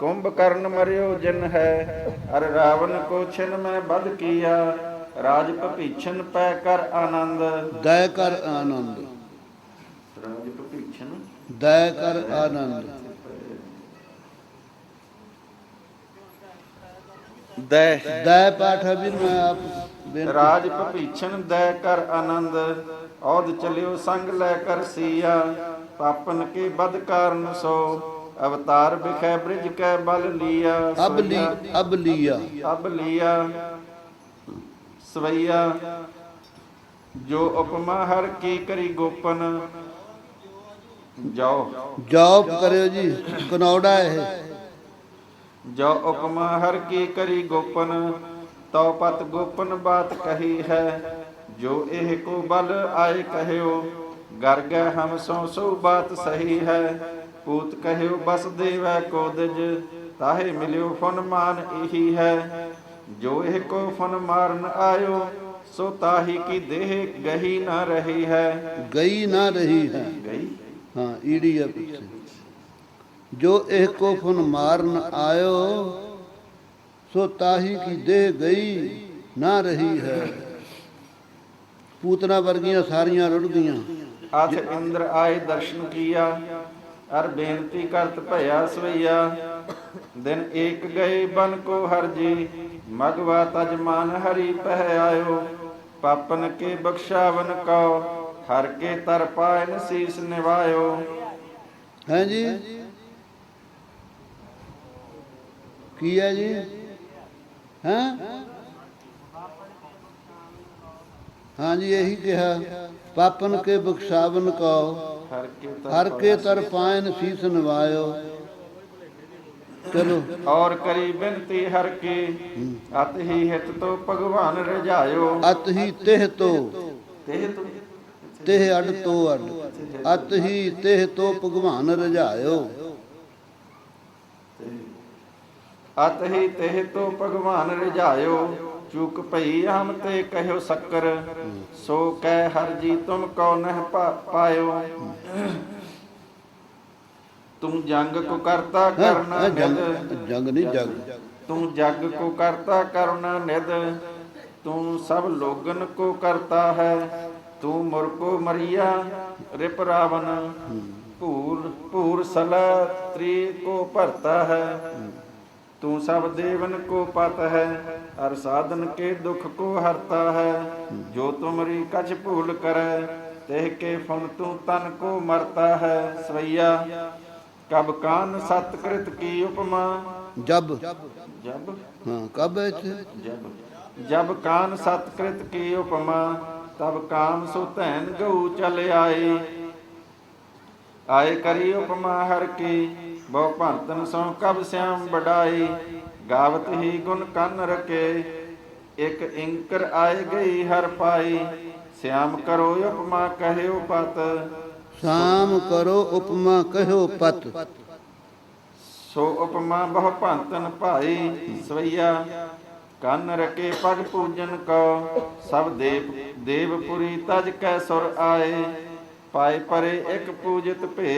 ਕੁੰਭ ਕਰਨ ਮਰਿਓ ਜਿਨ ਹੈ ਅਰ ਰਾਵਣ ਕੋ ਛਿਨ ਮੈਂ ਬਦ ਕੀਆ ਰਾਜ ਭਪੀਛਨ ਪੈ ਕਰ ਆਨੰਦ। ਦਇ ਕਰ ਆਨੰਦ। ਰਾਜ ਭਪੀਛਨ ਦਇ ਕਰ ਆਨੰਦ। ਦੈ। ਦਇ ਪਾਠ ਵੀਰ ਮੈਂ ਆਪ ਰਾਜ ਭਪੀਛਨ ਦੈ ਕਰ ਆਨੰਦ ਔਦ ਚਲਿਓ ਸੰਗ ਲੈ ਕਰ ਸੀਆ ਪਾਪਨ ਕੇ ਬਦ ਕਾਰਨ ਸੋ। ਅਵਤਾਰ ਬਿਖੈ ਬ੍ਰਿਜ ਕੈ ਬਲ ਲੀਆ ਅਬ ਲੀ ਅਬ ਲੀਆ। ਸਵਈਆ। ਜੋ ਉਪਮਾ ਹਰ ਕੀ ਕਰੀ ਗੋਪਨ। ਜਾਓ। ਜੌਬ ਕਰਿਓ ਜੀ ਕਨੌੜਾ ਇਹ। ਜੋ ਉਪਮਾ ਹਰ ਕੀ ਕਰੀ ਗੋਪਨ ਤਉ ਪਤ ਗੋਪਨ ਬਾਤ ਕਹੀ ਹੈ। ਜੋ ਇਹ ਕੋ ਬਲ ਆਏ ਕਹਿਓ ਗਰ ਗਏ ਹਮ ਸੋ ਸੋ ਬਾਤ ਸਹੀ ਹੈ। ਪੂਤ ਕਹਿਓ ਬਸ ਦੇਵੈ ਕੋ ਦਿਜ ਤਾਹੇ ਮਿਲਿਓ ਫਨ ਮਾਨ ਇਹੀ ਹੈ। ਜੋ ਇਹ ਕੋ ਫਨ ਮਾਰਨ ਆਇਓ ਸੋ ਤਾਹੀ ਕੀ ਦੇਹ ਗਹੀ ਨਾ ਰਹੀ ਹੈ। ਗਈ ਨਾ ਰਹੀ ਹੈ। ਗਈ ਹਾਂ ਈੜੀ ਆ ਪਿੱਛੇ। ਜੋ ਇਹ ਕੋ ਫਨ ਮਾਰਨ ਆਇਓ ਸੋ ਤਾਹੀ ਕੀ ਦੇਹ ਗਈ ਨਾ ਰਹੀ ਹੈ। ਪੂਤਨਾ ਵਰਗੀਆਂ ਸਾਰੀਆਂ ਰੁੜ ਗਈਆਂ ਅਥ ਇੰਦਰ ਆਏ ਦਰਸ਼ਨ ਕੀਆ ਅਰ ਬੇਨਤੀ ਕਰਤ ਭਇਆ ਸਵਈਆ। ਦਿਨ ਏਕ ਗਏ ਬਨ ਕੋ ਹਰ ਜੀ। ਮਗਵਾ ਤਜ ਮਾਨ ਹਰੀ ਪਹਿ ਆਇਓ। ਪਾਪਨ ਕੇ ਬਖਸ਼ਾਵਨ ਕਉ ਹਰ ਕੇ ਤਰ ਪਾਇਨ ਸੀਸ ਨਿਵਾਇਓ। ਹੈ ਜੀ? ਕੀ ਹੈ ਜੀ? ਹੈ? ਹਾਂਜੀ ਇਹੀ ਕਿਹਾ। ਪਾਪਨ ਕੇ ਬਖਸ਼ਾਵਨ ਕਉ ਹਰ ਕੇ ਤਰ ਹਰ ਕੇ ਤਰ ਪਾਇਨ ਸੀਸ ਨਵਾਇਓ। ਚਲੋ। ਔਰ ਕਰੀ ਬੇਨਤੀ ਹਰ ਕੇ ਅਤ ਹੀ ਹਿਤ ਤੋ ਭਗਵਾਨ ਰਜਾਇਓ। ਅਤ ਹੀ ਤਿਹ ਤੋ। ਤੇ ਤੋ। ਤਿਹ ਅਡ ਤੋ ਅਡ ਅਤ ਹੀ ਤਿਹ ਤੋ ਭਗਵਾਨ ਰਜਾਇਓ। ਅਤ ਹੀ ਤੇ ਤੋ ਭਗਵਾਨ ਰਜਾਇਓ। ਚੁਕ ਭਈ ਹਮ ਤੇ ਕਹਿਓ ਸ਼ੱਕਰ ਸੋ ਕਹਿ ਹਰ ਜੀ ਤੁਮ ਕੋ ਨਹਿ ਪਾਇਓ। ਤੁਮ ਜੰਗ ਕੋ ਕਰਤਾ ਕਰਨਾ ਨਿਦ ਜੰਗ ਜੰਗ ਨਹੀਂ ਜਗ। ਤੂੰ ਜਗ ਕੋ ਕਰਤਾ ਕਰਨਾ ਨਿਦ ਤੂੰ ਸਭ ਲੋਗਨ ਕੋ ਕਰਤਾ ਹੈ। ਤੂੰ ਮੁਰ ਕੋ ਮਰੀਆ ਰਿਪ ਰਾਵਨ ਭੂਰ ਭੂਰ ਸਲਾ ਤ੍ਰੀ ਕੋ ਭਰਤਾ ਹੈ। ਤੂੰ ਸਭ ਦੇਵਨ ਕੋ ਪਤ ਹੈ ਅਰ ਸਾਧਨ ਕੇ ਦੁਖ ਕੋ ਹਰਤਾ ਹੈ। ਜੋ ਤੁਮਰੀ ਕਛ ਭੂਲ ਕਰੈ ਤਿਹ ਕੇ ਫਨ ਤੂੰ ਤਨ ਕੋ ਮਰਤਾ ਹੈ। ਸਵਈਆ ਕਬ ਕਾਨ ਸਤਕ੍ਰਿਤ ਕੀ ਉਪਮਾ? ਜਬ। ਜਬ? ਹਾਂ ਕਬ ਜਬ। ਜਬ ਕਾਨ ਸਤਕ੍ਰਿਤ ਕੀ ਉਪਮਾ ਤਬ ਕਾਮ ਸੋ ਧੈਨ ਗਉ ਚਲ ਆਏ। ਆਏ ਕਰੀ ਉਪਮਾ ਹਰ ਕੀ ਬਹੁ ਭੰਤਨ ਸੋ ਕਬ ਸਿਆਮ ਬੜਾਈ ਗਾਵਤ ਹੀ ਗੁਣ ਕੰਨ ਰਕੇ ਇਕ ਇੰਕਰ ਆਏ ਗਈ ਹਰ ਪਾਈ ਸਿਆਮ ਕਰੋ ਉਪਮਾ ਕਹਿਓ ਪਤ। ਸ਼ਾਮ ਕਰੋ ਉਪਮਾ ਕਹਿਓ ਪਤ। ਸੋ ਉਪਮਾ ਬਹੁ ਭੰਤਨ ਭਾਈ ਸਵਈਆ ਕੰਨ ਰਕੇ ਪਗ ਪੂਜਨ ਕੋ ਸਭ ਦੇਵ ਦੇਵਪੁਰੀ ਤਜ ਕੈ ਸੁਰ ਆਏ। ਪਾਏ ਪਰੇ ਇੱਕ ਪੂਜਿਤ ਭੇ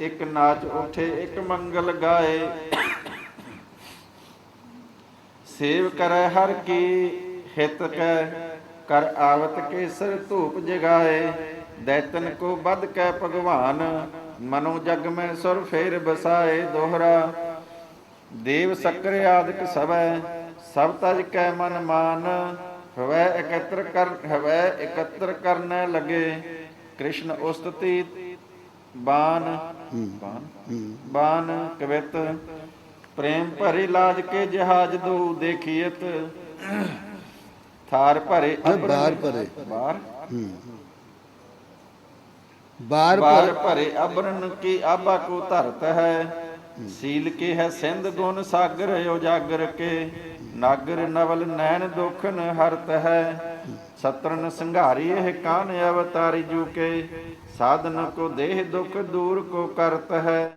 ਇੱਕ ਨਾਚ ਉਠੇ, ਇੱਕ ਮੰਗਲ ਗਾਏ। ਸੇਵ ਕਰੈ ਹਰ ਕੀ, ਹਿਤ ਕੈ, ਕਰ ਆਵਤ ਕੇਸਰ ਧੂਪ ਜਗਾਏ। ਦੈਤਨ ਕੋ ਬਦ ਕੈ ਭਗਵਾਨ, ਮਨੋ ਜਗ ਮੈਂ ਸੁਰ ਫੇਰ ਬਸਾਏ ਦੋਹਰਾ। ਦੇਵ ਸਕਰ ਆਦਿਕ ਸਭੈ ਸਭ ਤਜ ਕੈ ਮਨ ਮਾਨ। ਹਵੈ ਇਕੱਤਰ ਕਰ, ਹਵੈ ਇਕਤਰ ਕਰਨੇ ਲਗੇ। ਕ੍ਰਿਸ਼ਨ ਉਸਤਤੀ ਬਾਨ ਬਾਨ ਬਾਨ ਕਵਿਤ ਪ੍ਰੇਮ ਭਰੇ ਲਾਜ ਕੇ ਜਹਾਜ ਦੋ ਦੇਖੀਤ ਥਾਰ ਭਰੇ ਬਾਰ ਭਰੇ। ਬਾਰ। ਬਾਰ ਭਰੇ। ਅਬਰਨ ਕੀ ਆਬਾ ਕੋ ਧਰਤ ਹੈ। ਸੀਲ ਕੇ ਹੈ ਸਿੰਧ ਗੁਣ ਸਾਗਰ, ਉਜਾਗਰ ਕੇ। ਨਾਗਰ ਨਵਲ ਨੈਣ ਦੁਖਨ ਹਰਤ ਹੈ। ਸਤਰਨ ਸੰਘਾਰੀ ਇਹ ਕਾਨ ਅਵਤਾਰੀ ਜੂ ਕੇ। ਸਾਧਨ ਕੋ ਦੇਹ ਦੁਖ ਦੂਰ ਕੋ ਕਰਤ ਹੈ।